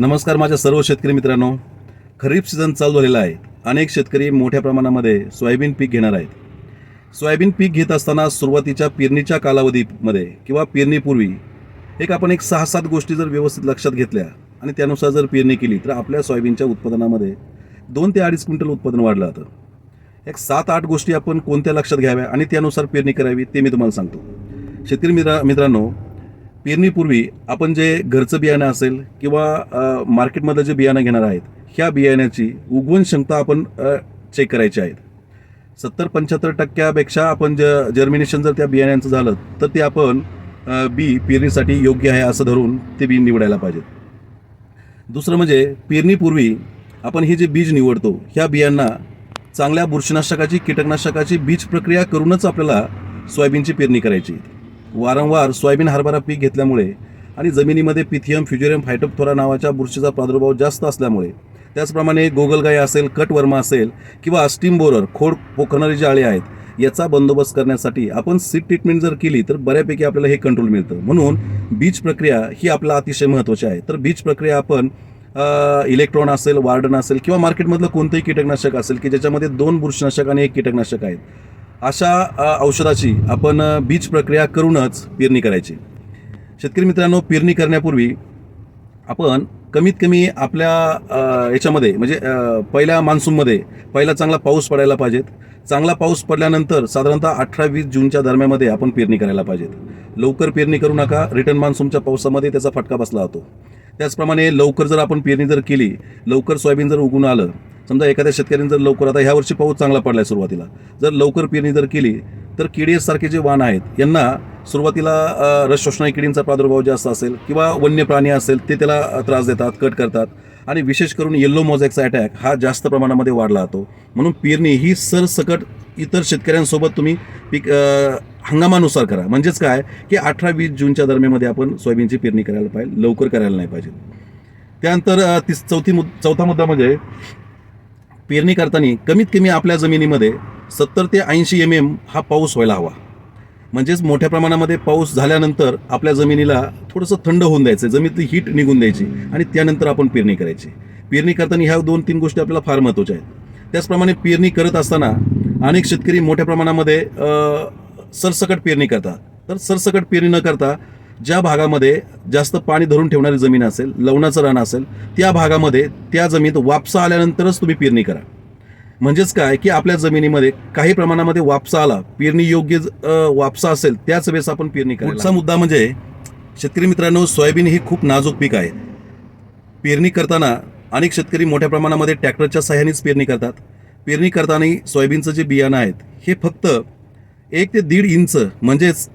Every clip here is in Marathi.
नमस्कार माझ्या सर्व शेतकरी मित्रांनो. खरीप सीझन चालू झालेला आहे. अनेक शेतकरी मोठ्या प्रमाणामध्ये सोयाबीन पीक घेणार आहेत. सोयाबीन पीक घेत असताना सुरुवातीच्या पेरणीच्या कालावधीमध्ये किंवा पेरणीपूर्वी एक आपण एक सहा सात गोष्टी जर व्यवस्थित लक्षात घेतल्या आणि त्यानुसार जर पेरणी केली तर आपल्या सोयाबीनच्या उत्पादनामध्ये दोन ते अडीच क्विंटल उत्पादन वाढलं जातं एक सात आठ गोष्टी आपण कोणत्या लक्षात घ्याव्या आणि त्यानुसार पेरणी करावी ते मी तुम्हाला सांगतो. शेतकरी मित्रा मित्रांनो पेरणीपूर्वी आपण जे घरचं बियाणं असेल किंवा मार्केटमधलं जे बियाणं घेणार आहेत ह्या बियाण्याची उगवण क्षमता आपण चेक करायची आहेत सत्तर पंच्याहत्तर टक्क्यापेक्षा आपण ज जर्मिनेशन जर त्या बियाण्यांचं झालं तर ते आपण बी पेरणीसाठी योग्य आहे असं धरून ते बी निवडायला पाहिजेत. दुसरं म्हणजे पेरणीपूर्वी आपण हे जे बीज निवडतो ह्या बियांना चांगल्या बुरशीनाशकाची कीटकनाशकाची बीज प्रक्रिया करूनच आपल्याला सोयाबीनची पेरणी करायची. वारंवार सोयाबीन हरभरा पीक घेतल्यामुळे आणि जमिनीमध्ये पिथियम फ्युजेरियम फायटोपथोरा नावाच्या बुरशीचा प्रादुर्भाव जास्त असल्यामुळे. त्याचप्रमाणे गोगलगाय असेल कटवर्मा असेल किंवा स्टीम बोरर खोड पोखणारी जे आळे आहेत याचा बंदोबस्त करण्यासाठी आपण सीड ट्रीटमेंट जर केली तर बऱ्यापैकी आपल्याला हे कंट्रोल मिळतं. म्हणून बीज प्रक्रिया ही आपला अतिशय महत्त्वाची आहे. तर बीज प्रक्रिया आपण इलेक्ट्रॉन असेल वार्डन असेल किंवा मार्केटमधलं कोणतंही कीटकनाशक असेल की ज्याच्यामध्ये दोन बुरशीनाशक आणि एक कीटकनाशक आहेत अशा औषधाची आपण बीज प्रक्रिया करूनच पेरणी करायची. शेतकरी मित्रांनो पेरणी करण्यापूर्वी आपण कमीत कमी आपल्या याच्यामध्ये म्हणजे पहिल्या मान्सूनमध्ये पहिला चांगला पाऊस पडायला पाहिजेत. चांगला पाऊस पडल्यानंतर साधारणतः अठरा वीस जूनच्या दरम्यानमध्ये आपण पेरणी करायला पाहिजेत. लवकर पेरणी करू नका. रिटर्न मान्सूनच्या पावसामध्ये त्याचा फटका बसला होतो. त्याचप्रमाणे लवकर जर आपण पेरणी जर केली लवकर सोयाबीन जर उगून आलं समजा एखाद्या शेतकऱ्याने जर लवकर आता ह्या वर्षी पाऊस चांगला पडलाय सुरुवातीला जर लवकर पेरणी जर केली तर किडीएस सारखे जे वाण आहेत यांना सुरुवातीला अ, रस शोषणारी किडींचा प्रादुर्भाव जास्त असेल किंवा वन्य प्राणी असेल ते त्याला त्रास देतात कट करतात. आणि विशेष करून येल्लो मोझॅकचा अटॅक हा जास्त प्रमाणामध्ये वाढला जातो. म्हणून पेरणी ही सरसकट इतर शेतकऱ्यांसोबत तुम्ही पीक हंगामानुसार करा. म्हणजेच काय? की अठरा वीस जूनच्या दरम्यानमध्ये आपण सोयाबीनची पेरणी करायला पाहिजे लवकर करायला नाही पाहिजे. त्यानंतर ती चौथी मुद चौथा मुद्दा म्हणजे पेरणी करताना कमीत कमी आपल्या जमिनीमध्ये सत्तर ते ऐंशी एम एम हा पाऊस व्हायला हवा. म्हणजेच मोठ्या प्रमाणामध्ये पाऊस झाल्यानंतर आपल्या जमिनीला थोडंसं थंड होऊन द्यायचं जमिनीतली हीट निघून द्यायची आणि त्यानंतर आपण पेरणी करायची. पेरणी करताना ह्या दोन तीन गोष्टी आपल्याला फार महत्त्वाच्या आहेत. त्याचप्रमाणे पेरणी करत असताना अनेक शेतकरी मोठ्या प्रमाणामध्ये सरसकट पेरणी करतात. तर सरसकट पेरणी न करता ज्या भागामध्ये जास्त पाणी धरून ठेवणारी जमीन असेल लवणाचं रान असेल त्या भागामध्ये त्या जमिनीत वापसा आल्यानंतरच तुम्ही पेरणी करा. म्हणजेच काय की आपल्या जमिनीमध्ये काही प्रमाणामध्ये वापसा आला पेरणी योग्य ज- वापसा असेल त्याच वेळेस आपण पेरणी करा पुढचा मुद्दा म्हणजे शेतकरी मित्रांनो सोयाबीन ही खूप नाजूक पीक आहे. पेरणी करताना अनेक शेतकरी मोठ्या प्रमाणामध्ये ट्रॅक्टरच्या सहाय्यानेच पेरणी करतात. पेरणी करताना सोयाबीनचं जे बियाणं आहेत हे फक्त एक ते दीड इंच म्हणजेच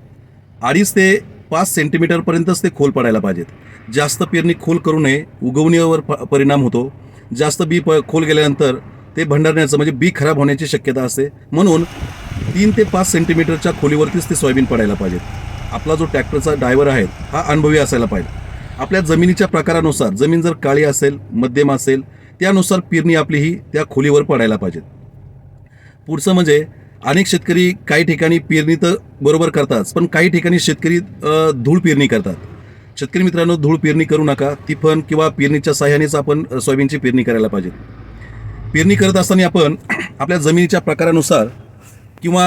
अडीच ते पाच सेंटीमीटरपर्यंतच ते खोल पडायला पाहिजेत. जास्त पेरणी खोल करू नये उगवणीवर प परिणाम होतो. जास्त बी प खोल गेल्यानंतर ते भंडारण्याचं म्हणजे बी खराब होण्याची शक्यता असते. म्हणून तीन ते पाच सेंटीमीटरच्या खोलीवरतीच ते सोयाबीन पडायला पाहिजेत. आपला जो ट्रॅक्टरचा ड्रायव्हर आहे हा अनुभवी असायला पाहिजे. आपल्या जमिनीच्या प्रकारानुसार जमीन जर काळी असेल मध्यम असेल त्यानुसार पेरणी आपली ही त्या खोलीवर पडायला पाहिजे पुढचं म्हणजे अनेक शेतकरी काही ठिकाणी पेरणी तर बरोबर करतात पण काही ठिकाणी शेतकरी धूळ पेरणी करतात. शेतकरी मित्रांनो धूळ पेरणी करू नका. तिफन किंवा पेरणीच्या सहाय्यानेच आपण सोयाबीनची पेरणी करायला पाहिजे. पेरणी करत असताना आपण आपल्या जमिनीच्या प्रकारानुसार किंवा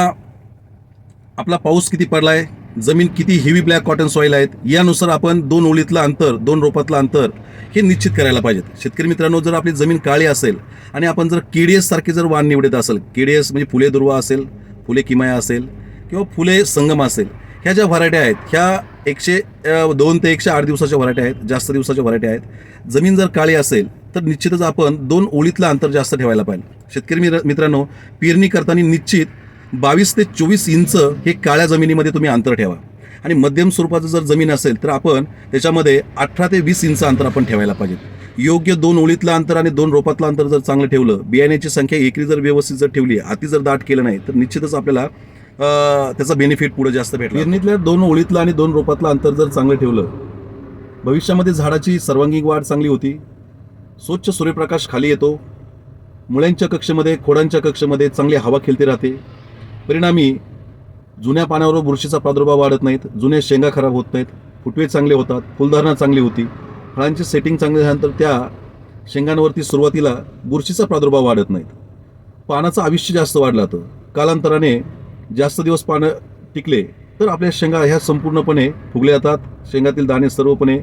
आपला पाऊस किती पडला आहे जमीन किती हेवी ब्लॅक कॉटन सॉईल आहेत यानुसार आपण दोन ओळीतलं अंतर दोन रोपातलं अंतर हे निश्चित करायला पाहिजेत. शेतकरी मित्रांनो जर आपली जमीन काळी असेल आणि आपण जर केडीएस सारखे जर वाण निवडत असेल केडीएस म्हणजे फुले दुर्वा असेल फुले किमाया असेल किंवा फुले संगम असेल ह्या ज्या व्हरायट्या आहेत ह्या एकशे दोन ते एकशे आठ दिवसाच्या व्हरायट्या आहेत जास्त दिवसाच्या व्हरायट्या आहेत. जमीन जर काळी असेल तर निश्चितच आपण दोन ओळीतलं अंतर जास्त ठेवायला पाहिजे. शेतकरी मित्र मित्रांनो पेरणी करताना निश्चित बावीस ते चोवीस इंच हे काळ्या जमिनीमध्ये तुम्ही अंतर ठेवा. आणि मध्यम स्वरूपाचं जर जमीन असेल तर आपण त्याच्यामध्ये अठरा ते वीस इंच अंतर आपण ठेवायला पाहिजे योग्य दोन ओळीतलं अंतर आणि दोन रोपातलं अंतर जर चांगलं ठेवलं बियाण्याची संख्या एकरी जर व्यवस्थित जर ठेवली अति जर दाट केलं नाही तर निश्चितच आपल्याला त्याचा बेनिफिट पुढे जास्त भेटला पेरणीतल्या दोन ओळीतलं आणि दोन रोपातलं अंतर जर चांगलं ठेवलं भविष्यामध्ये झाडाची सर्वांगीण वाढ चांगली होती स्वच्छ सूर्यप्रकाश खाली येतो मुळ्यांच्या कक्षेमध्ये खोडांच्या कक्षेमध्ये चांगली हवा खेळते राहते परिणामी जुन्या पानावर बुरशीचा प्रादुर्भाव वाढत नाहीत जुने शेंगा खराब होत नाहीत फुटवे चांगले होतात फुलधारणा चांगली होती. फळांची सेटिंग चांगली झाल्यानंतर त्या शेंगांवरती सुरुवातीला बुरशीचा प्रादुर्भाव वाढत नाहीत. पानाचं आयुष्य जास्त वाढलं जातं कालांतराने जास्त दिवस पानं टिकले तर आपल्या शेंगा ह्या संपूर्णपणे फुगल्या जातात. शेंगातील दाणे सर्वपणे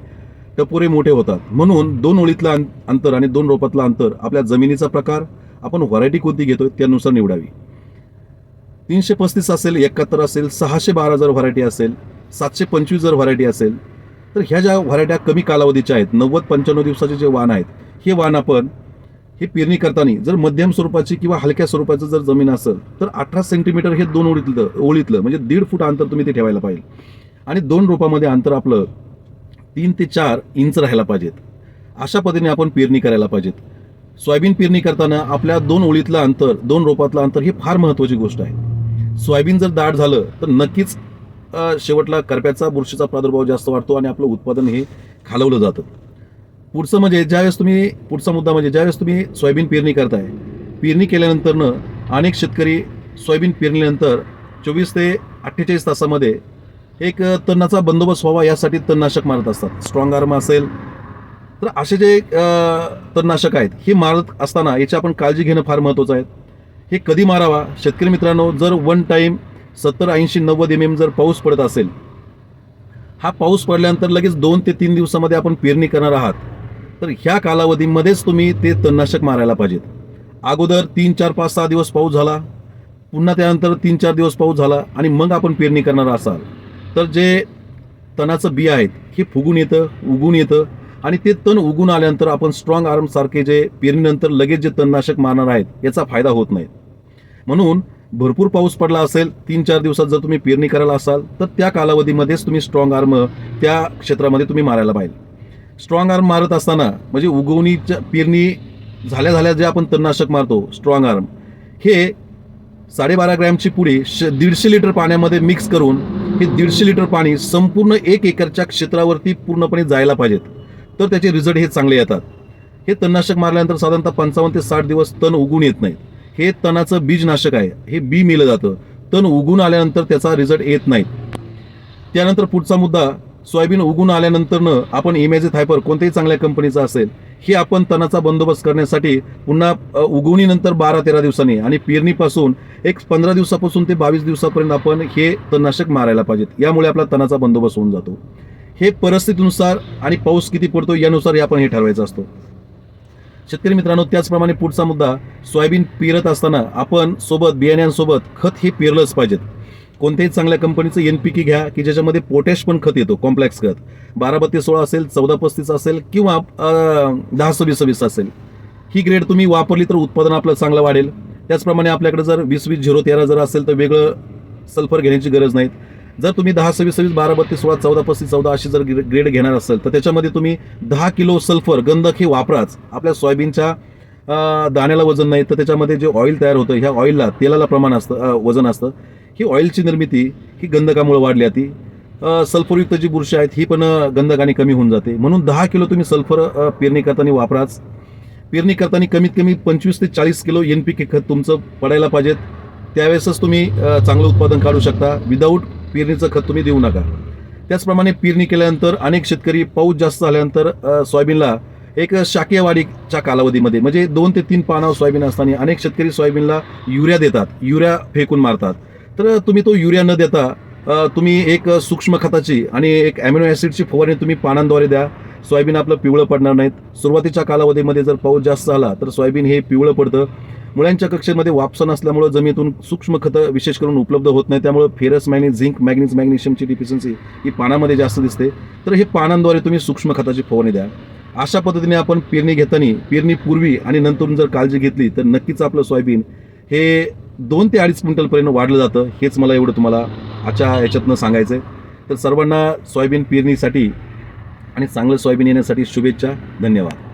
टपोरे मोठे होतात. म्हणून दोन ओळीतलं अंतर आणि दोन रोपातलं अंतर आपल्या जमिनीचा प्रकार आपण व्हरायटी कोणती घेतोय त्यानुसार निवडावी. तीनशे पस्तीस असेल एकाहत्तर असेल सहाशे बारा जर व्हरायटी असेल सातशे पंचवीस जर व्हरायटी असेल तर ह्या ज्या व्हरायट्या कमी कालावधीच्या आहेत नव्वद पंच्याण्णव दिवसाचे जे वाण आहेत हे वाण आपण हे पेरणी करताना जर मध्यम स्वरूपाची किंवा हलक्या स्वरूपाचं जर जमीन असेल तर अठरा सेंटीमीटर हे दोन ओळीतलं ओळीतलं म्हणजे दीड फूट अंतर तुम्ही ते ठेवायला पाहिजे. आणि दोन रोपामध्ये अंतर आपलं तीन ते चार इंच राहायला पाहिजेत. अशा पद्धतीने आपण पेरणी करायला पाहिजेत. सोयाबीन पेरणी करताना आपल्या दोन ओळीतलं अंतर दोन रोपातलं अंतर हे फार महत्त्वाची गोष्ट आहे. सोयाबीन जर दाट झालं तर नक्कीच शेवटला करप्याचा बुरशीचा प्रादुर्भाव जास्त वाढतो आणि आपलं उत्पादन हे खालवलं जातं. पुढचं म्हणजे ज्यावेळेस तुम्ही पुढचा मुद्दा म्हणजे ज्यावेळेस तुम्ही सोयाबीन पेरणी करताय पेरणी केल्यानंतरनं अनेक शेतकरी सोयाबीन पेरणीनंतर चोवीस ते अठ्ठेचाळीस तासामध्ये एक तणाचा बंदोबस्त व्हावा यासाठी तणनाशक मारत असतात. स्ट्रॉंग आर्म असेल तर असे जे तणनाशक आहेत हे मारत असताना याची आपण काळजी घेणं फार महत्त्वाचं आहे. हे कधी मारावा? शेतकरी मित्रांनो जर वन टाईम सत्तर ऐंशी नव्वद एम एम जर पाऊस पडत असेल हा पाऊस पडल्यानंतर लगेच दोन ते तीन दिवसामध्ये आपण पेरणी करणार आहात. तर ह्या कालावधीमध्येच तुम्ही ते तणनाशक मारायला पाहिजेत. अगोदर तीन चार पाच सहा दिवस पाऊस झाला पुन्हा त्यानंतर तीन चार दिवस पाऊस झाला आणि मग आपण पेरणी करणार असाल. तर जे तणाचं बी आहेत हे फुगून येतं उगून येतं. आणि ते तण उगून आल्यानंतर आपण स्ट्रॉंग आर्म सारखे जे पेरणीनंतर लगेच जे तणनाशक मारणार आहेत याचा फायदा होत नाही. म्हणून भरपूर पाऊस पडला असेल तीन चार दिवसात जर तुम्ही पेरणी करायला असाल तर त्या कालावधीमध्येच तुम्ही स्ट्रॉंग आर्म त्या क्षेत्रामध्ये तुम्ही मारायला पाहिजे. स्ट्रॉंग आर्म मारत असताना म्हणजे उगवणीच्या पेरणी झाल्या झाल्या जे आपण तणनाशक मारतो स्ट्रॉंग आर्म हे साडेबारा ग्रॅमची पुडी श दीडशे लिटर पाण्यामध्ये मिक्स करून हे दीडशे लिटर पाणी संपूर्ण एक एकरच्या क्षेत्रावरती पूर्णपणे जायला पाहिजेत. तर त्याचे रिझल्ट हे चांगले येतात. हे तणनाशक मारल्यानंतर साधारणतः पंचावन्न ते साठ दिवस तण उगून येत नाहीत. हे तणाचं बीजनाशक आहे. हे बी मिलं जातं. तण उगून आल्यानंतर त्याचा रिझल्ट येत नाही त्यानंतर पुढचा मुद्दा सोयाबीन उगून आल्यानंतरनं आपण इमेजित हायपर कोणत्याही चांगल्या कंपनीचा असेल हे आपण तणाचा बंदोबस्त करण्यासाठी पुन्हा उगवणीनंतर बारा तेरा दिवसांनी आणि पेरणीपासून एक पंधरा दिवसापासून ते बावीस दिवसापर्यंत आपण हे तणनाशक मारायला पाहिजेत. यामुळे आपला तणाचा बंदोबस्त होऊन जातो. हे परिस्थितीनुसार आणि पाऊस किती पडतो यानुसार हे आपण हे ठरवायचं असतो. शेतकरी मित्रांनो त्याचप्रमाणे पुढचा मुद्दा सोयाबीन पेरत असताना आपण सोबत बियाण्यांसोबत खत हे पेरलंच पाहिजेत. कोणत्याही चांगल्या कंपनीचं एन पी के घ्या की ज्याच्यामध्ये पोटॅश पण खत येतो कॉम्प्लेक्स खत. बारा बत्तीस सोळा असेल चौदा पस्तीस असेल किंवा दहा सव्वीस सव्वीस असेल. ही ग्रेड तुम्ही वापरली तर उत्पादन आपलं चांगलं वाढेल. त्याचप्रमाणे आपल्याकडे जर वीस वीस झिरो तेरा जर असेल तर वेगळं सल्फर घेण्याची गरज नाही जर तुम्ही दहा सव्वीस सव्वीस बारा बत्तीस सोळा चौदा पस्तीस चौदा अशी जर ग्रेड घेणार असेल तर त्याच्यामध्ये तुम्ही दहा किलो सल्फर गंधक हे वापराच. आपल्या सोयाबीनच्या दाण्याला वजन नाही तर त्याच्यामध्ये जे ऑइल तयार होतं ह्या ऑइलला तेलाला प्रमाण असतं वजन असतं. ही ऑइलची निर्मिती ही गंधकामुळे वाढली जाते सल्फरयुक्त जी बुरशी आहेत ही पण गंधकाने कमी होऊन जाते. म्हणून दहा किलो तुम्ही सल्फर पेरणी करताना वापराच. पेरणी करताना कमीत कमी पंचवीस ते चाळीस किलो एन पी के खत तुमचं पडायला पाहिजेत. त्यावेळेसच तुम्ही चांगलं उत्पादन काढू शकता. विदाऊट पेरणीचं खत तुम्ही देऊ नका. त्याचप्रमाणे पेरणी केल्यानंतर अनेक शेतकरी पाऊस जास्त झाल्यानंतर सोयाबीनला एक शाकीय वाढीच्या कालावधीमध्ये म्हणजे दोन ते तीन पानावर सोयाबीन असताना अनेक शेतकरी सोयाबीनला युरिया देतात युरिया फेकून मारतात. तर तुम्ही तो युरिया न देता तुम्ही एक सूक्ष्म खताची आणि एक ॲमिनो ॲसिडची फवारणी तुम्ही पानांद्वारे द्या. सोयाबीन आपलं पिवळं पडणार नाहीत. सुरुवातीच्या कालावधीमध्ये जर पाऊस जास्त झाला तर सोयाबीन हे पिवळं पडतं. मुळ्यांच्या कक्षेमध्ये वापसा नसल्यामुळं जमिनीतून सूक्ष्म खतं विशेष करून उपलब्ध होत नाही. त्यामुळे फेरस मॅग्नेज झिंक मॅग्नीज मॅग्नेशियमची डिफिशियन्सी ही पानामध्ये जास्त दिसते. तर हे पानांद्वारे तुम्ही सूक्ष्म खताची फवारणी द्या. अशा पद्धतीने आपण पेरणी घेताना पेरणीपूर्वी आणि नंतरून जर काळजी घेतली तर नक्कीच आपलं सोयाबीन हे दोन ते अडीच क्विंटलपर्यंत वाढलं जातं हेच मला एवढं तुम्हाला आजच्या ह्याच्यातनं सांगायचं आहे तर सर्वांना सोयाबीन पेरणीसाठी आणि चांगलं सोयाबीन येण्यासाठी शुभेच्छा. धन्यवाद.